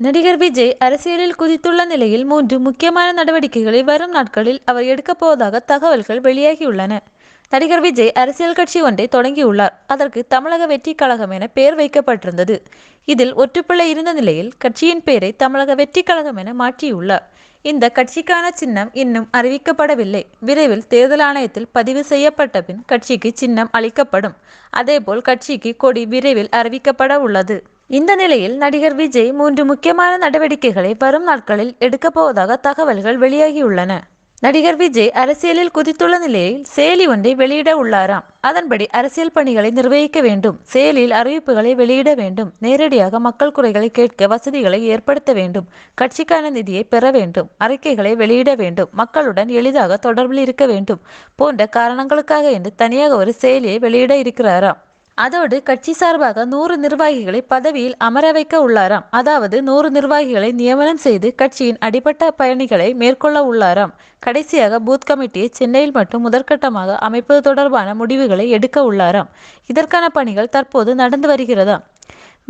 நடிகர் விஜய் அரசியலில் குதித்துள்ள நிலையில் மூன்று முக்கியமான நடவடிக்கைகளை வரும் நாட்களில் அவர் எடுக்கப் போவதாக தகவல்கள் வெளியாகியுள்ளன. நடிகர் விஜய் அரசியல் கட்சி ஒன்றை தொடங்கியுள்ளார். அதற்கு தமிழக வெற்றி கழகம் என பெயர் வைக்கப்பட்டிருந்தது. இதில் ஒற்றுப்பிள்ளை இருந்த நிலையில் கட்சியின் பெயரை தமிழக வெற்றி கழகம் என மாற்றியுள்ளார். இந்த கட்சிக்கான சின்னம் இன்னும் அறிவிக்கப்படவில்லை. விரைவில் தேர்தல் ஆணையத்தில் பதிவு செய்யப்பட்ட பின் கட்சிக்கு சின்னம் அளிக்கப்படும். அதேபோல் கட்சிக்கு கொடி விரைவில் அறிவிக்கப்பட உள்ளது. இந்த நிலையில் நடிகர் விஜய் மூன்று முக்கியமான நடவடிக்கைகளை வரும் நாட்களில் எடுக்கப் போவதாக தகவல்கள் வெளியாகியுள்ளன. நடிகர் விஜய் அரசியலில் குதித்துள்ள நிலையில் செயலி ஒன்றை வெளியிட உள்ளாராம். அதன்படி அரசியல் பணிகளை நிர்வகிக்க வேண்டும். செயலில் அறிவிப்புகளை வெளியிட வேண்டும். நேரடியாக மக்கள் குறைகளை கேட்க வசதிகளை ஏற்படுத்த வேண்டும். கட்சிக்கான நிதியை பெற வேண்டும். அறிக்கைகளை வெளியிட வேண்டும். மக்களுடன் எளிதாக தொடர்பில் இருக்க வேண்டும் போன்ற காரணங்களுக்காக என்று தனியாக ஒரு செயலியை வெளியிட இருக்கிறாராம். அதோடு கட்சி சார்பாக நூறு நிர்வாகிகளை பதவியில் அமர வைக்க உள்ளாராம். அதாவது நூறு நிர்வாகிகளை நியமனம் செய்து கட்சியின் அடிப்பட்ட பயணிகளை மேற்கொள்ள உள்ளாராம். கடைசியாக பூத் கமிட்டியை சென்னையில் மட்டும் முதற்கட்டமாக அமைப்பது தொடர்பான முடிவுகளை எடுக்க உள்ளாராம். இதற்கான பணிகள் தற்போது நடந்து வருகிறதாம்.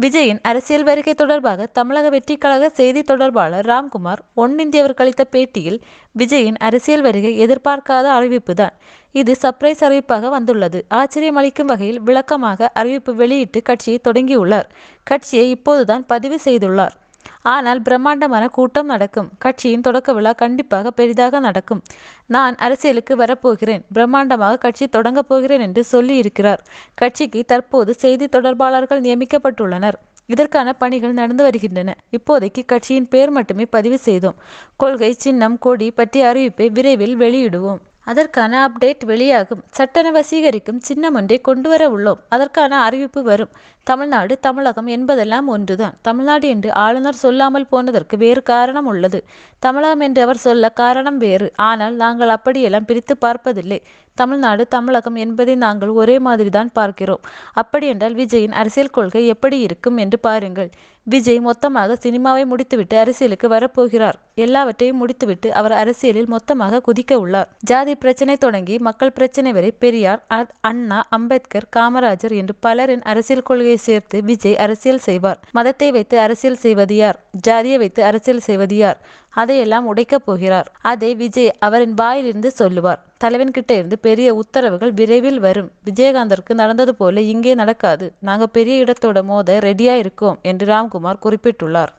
விஜயின் அரசியல் வருகை தொடர்பாக தமிழக வெற்றிக்கழக கழக செய்தி தொடர்பாளர் ராம்குமார் ஒன் கழித்த அளித்த பேட்டியில் விஜயின் அரசியல் வருகை எதிர்பார்க்காத அறிவிப்புதான் இது சர்ப்ரைஸ் அறிவிப்பாக வந்துள்ளது. ஆச்சரியம் அளிக்கும் வகையில் விளக்கமாக அறிவிப்பு வெளியிட்டு கட்சியை தொடங்கியுள்ளார். கட்சியை இப்போதுதான் பதிவு செய்துள்ளார். ஆனால் பிரம்மாண்டமான கூட்டம் நடக்கும். கட்சியின் தொடக்க விழா கண்டிப்பாக பெரிதாக நடக்கும். நான் அரசியலுக்கு வரப்போகிறேன். பிரம்மாண்டமாக கட்சி தொடங்கப் போகிறேன் என்று சொல்லி இருக்கிறார் கட்சிக்கு தற்போது செய்தி தொடர்பாளர்கள் நியமிக்கப்பட்டுள்ளனர். இதற்கான பணிகள் நடந்து வருகின்றன. இப்போதைக்கு கட்சியின் பெயர் மட்டுமே பதிவு செய்தோம். கொள்கை சின்னம் கொடி பற்றிய அறிவிப்பை விரைவில் வெளியிடுவோம். அதற்கான அப்டேட் வெளியாகும். சட்டென வசீகரிக்கும் சின்னம் ஒன்றை கொண்டு வர உள்ளோம். அதற்கான அறிவிப்பு வரும். தமிழ்நாடு தமிழகம் என்பதெல்லாம் ஒன்றுதான். தமிழ்நாடு என்று ஆளுநர் சொல்லாமல் போனதற்கு வேறு காரணம் உள்ளது. தமிழகம் என்று அவர் சொல்ல காரணம் வேறு. ஆனால் நாங்கள் அப்படியெல்லாம் பிரித்து பார்ப்பதில்லை. தமிழ்நாடு தமிழகம் என்பதை நாங்கள் ஒரே மாதிரி தான் பார்க்கிறோம். அப்படியென்றால் விஜயின் அரசியல் கொள்கை எப்படி இருக்கும் என்று பாருங்கள். விஜய் மொத்தமாக சினிமாவை முடித்துவிட்டு அரசியலுக்கு வரப்போகிறார். எல்லாவற்றையும் முடித்துவிட்டு அவர் அரசியலில் மொத்தமாக குதிக்க உள்ளார். ஜாதி பிரச்சனை தொடங்கி மக்கள் பிரச்சனை வரை பெரியார் அண்ணா அம்பேத்கர் காமராஜர் என்று பலரின் அரசியல் கொள்கையை சேர்த்து விஜய் அரசியல் செய்வார். மதத்தை வைத்து அரசியல் செய்வது யார்? ஜாதியை வைத்து அரசியல் செய்வது யார்? அதையெல்லாம் உடைக்கப் போகிறார். அதை விஜய் அவரின் வாயிலிருந்து சொல்லுவார். தலைவன் கிட்ட இருந்து பெரிய உத்தரவுகள் விரைவில் வரும். விஜயகாந்தருக்கு நடந்தது போல இங்கே நடக்காது. நாங்க பெரிய இடத்தோட மோத ரெடியா இருக்கோம் என்று ராம்குமார் குறிப்பிட்டுள்ளார்.